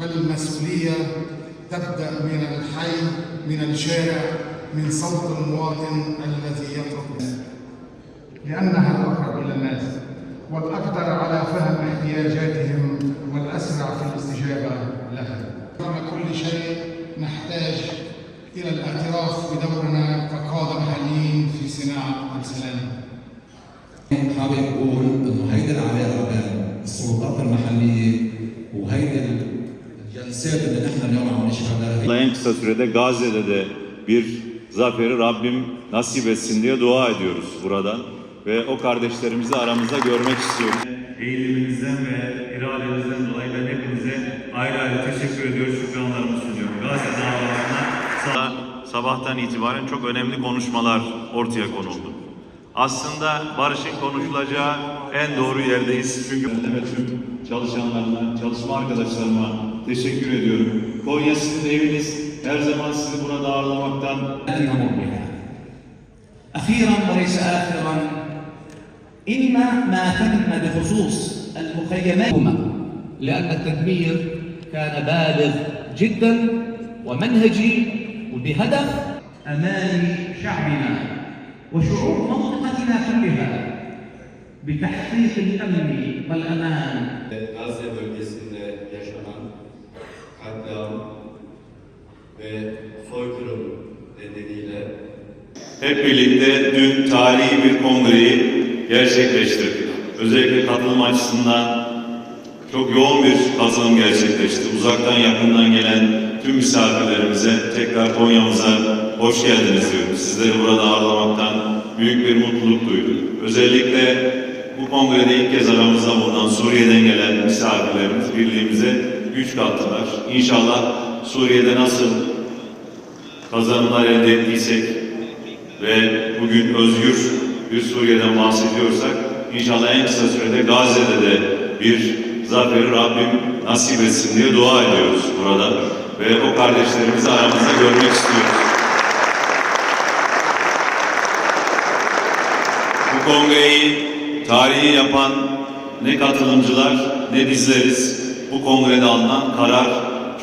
بل المسؤولية تبدأ من الحي من الشارع من صوت المواطن الذي يترك لأنها الأقرب إلى الناس والأقدر على فهم احتياجاتهم والأسرع في الاستجابة لها. رغم كل شيء نحتاج إلى الاعتراف بدورنا كقادة محليين في صناعة السلام. حابب أقول إنه هيدي العلاقة بين السلطات المحلية En kısa sürede Gazze'de de bir zaferi Rabbim nasip etsin diye dua ediyoruz buradan. Ve o kardeşlerimizi aramızda görmek istiyoruz. eğiliminizden ve iradenizden dolayı ben hepinize ayrı ayrı teşekkür ediyoruz, şükranlarımı sunuyorum. Gazze davasına Sa- Sabahtan itibaren çok önemli konuşmalar ortaya konuldu. Aslında barışın konuşulacağı en doğru yerdeyiz. Çünkü tüm çalışanlarına, çalışma arkadaşlarıma teşekkür ediyorum. Konya sizin eviniz. Her zaman sizi burada ağırlamaktan نمر بها. أخيرا وليس آخرا إن ما تم بخصوص المخيمات لأن التدمير كان بالغ جدا ومنهجي وبهدف أمان شعبنا وشعوب منطقتنا كلها بتحقيق الأمن والأمان Gazze bölgesinde yaşanan katliam ve soykırım nedeniyle Hep birlikte dün tarihi bir kongreyi gerçekleştirdik. Özellikle katılım açısından çok yoğun bir katılım gerçekleşti. Uzaktan yakından gelen tüm misafirlerimize tekrar Konya'mıza hoş geldiniz diyorum. Sizleri burada ağırlamaktan büyük bir mutluluk duydum. Özellikle bu kongrede ilk kez aramızda bulunan Suriye'den gelen misafirlerimiz birliğimize güç kattılar. İnşallah Suriye'de nasıl kazanımlar elde ettiysek ve bugün özgür bir Suriye'den bahsediyorsak inşallah en kısa sürede Gazze'de de bir zaferi Rabbim nasip etsin diye dua ediyoruz burada ve o kardeşlerimizi aramızda görmek istiyoruz. Bu kongreyi tarihi yapan ne katılımcılar ne bizleriz. Bu kongrede alınan karar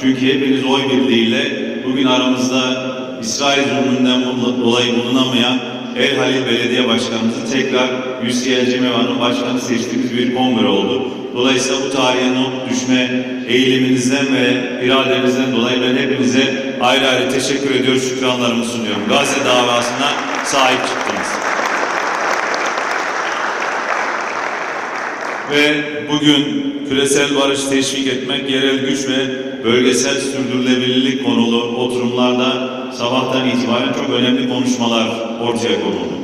çünkü hepiniz oy birliğiyle bugün aramızda İsrail zulmünden dolayı bulunamayan El Halil Belediye Başkanımızı tekrar UCL Cemeva'nın başkanı seçtiğimiz bir kongre oldu. Dolayısıyla bu tarihe not düşme eğiliminizden ve iradenizden dolayı ben hepinize ayrı ayrı teşekkür ediyor, şükranlarımı sunuyorum. Gazze davasına sahip çıktınız. Ve bugün küresel barış teşvik etmek, yerel güç ve bölgesel sürdürülebilirlik konulu oturumlarda sabahtan itibaren çok önemli konuşmalar ortaya konuldu.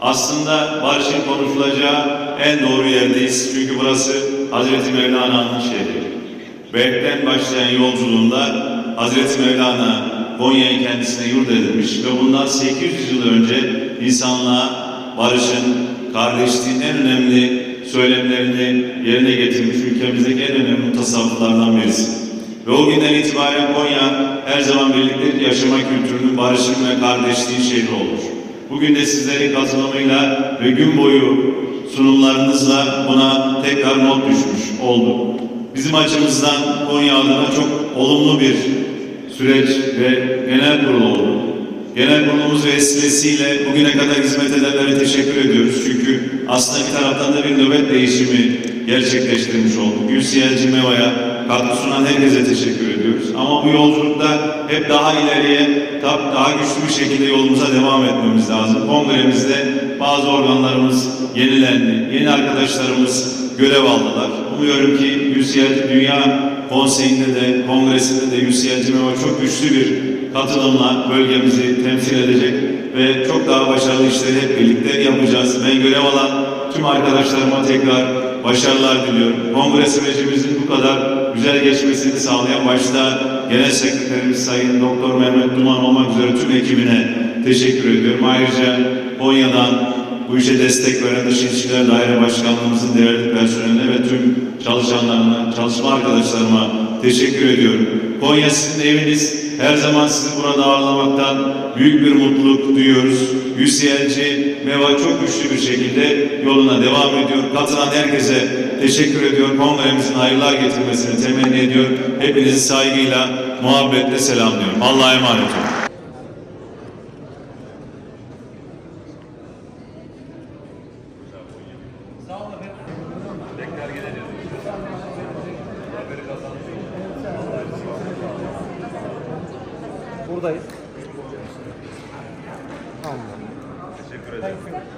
Aslında barışın konuşulacağı en doğru yerdeyiz. Çünkü burası Hazreti Mevlana'nın şehri. Berk'ten başlayan yolculuğunda Hazreti Mevlana Konya'yı kendisine yurt edilmiş ve bundan 800 yıl önce insanlığa barışın, kardeşliğin en önemli söylemlerini yerine getirmiş ülkemizdeki en önemli tasavvuflardan birisi. Ve o günden itibaren Konya her zaman birlikte yaşama kültürünün, barışın ve kardeşliğin şehri olmuş. Bugün de sizlerin katılımıyla ve gün boyu sunumlarınızla buna tekrar not düşmüş oldu. Bizim açımızdan Konya adına çok olumlu bir süreç ve genel kurul oldu. Genel kurulumuz vesilesiyle bugüne kadar hizmet edenlere teşekkür ediyoruz. Çünkü aslında bir taraftan da bir nöbet değişimi gerçekleştirmiş olduk. UCL Cimeva'ya katkı sunan herkese teşekkür ediyoruz. Ama bu yolculukta hep daha ileriye, daha güçlü bir şekilde yolumuza devam etmemiz lazım. Kongremizde bazı organlarımız yenilendi. Yeni arkadaşlarımız görev aldılar. Umuyorum ki UCL Dünya Konseyi'nde de, kongresinde de UCL Cimeva çok güçlü bir katılımla bölgemizi temsil edecek ve çok daha başarılı işleri hep birlikte yapacağız. Ben görev alan tüm arkadaşlarıma tekrar başarılar diliyorum. Kongre sürecimizin bu kadar güzel geçmesini sağlayan başta Genel Sekreterimiz Sayın Doktor Mehmet Duman olmak üzere tüm ekibine teşekkür ediyorum. Ayrıca Konya'dan bu işe destek veren Dış Daire Başkanlığımızın değerli personeline ve tüm çalışanlarına, çalışma arkadaşlarıma teşekkür ediyorum. Konya sizin eviniz. Her zaman sizi burada ağırlamaktan büyük bir mutluluk duyuyoruz. UCLC MEVA çok güçlü bir şekilde yoluna devam ediyor. Katılan herkese teşekkür ediyor. Kongremizin hayırlar getirmesini temenni ediyor. Hepinizi saygıyla, muhabbetle selamlıyorum. Allah'a emanet olun. buradayız. Tamam. Teşekkür ederim.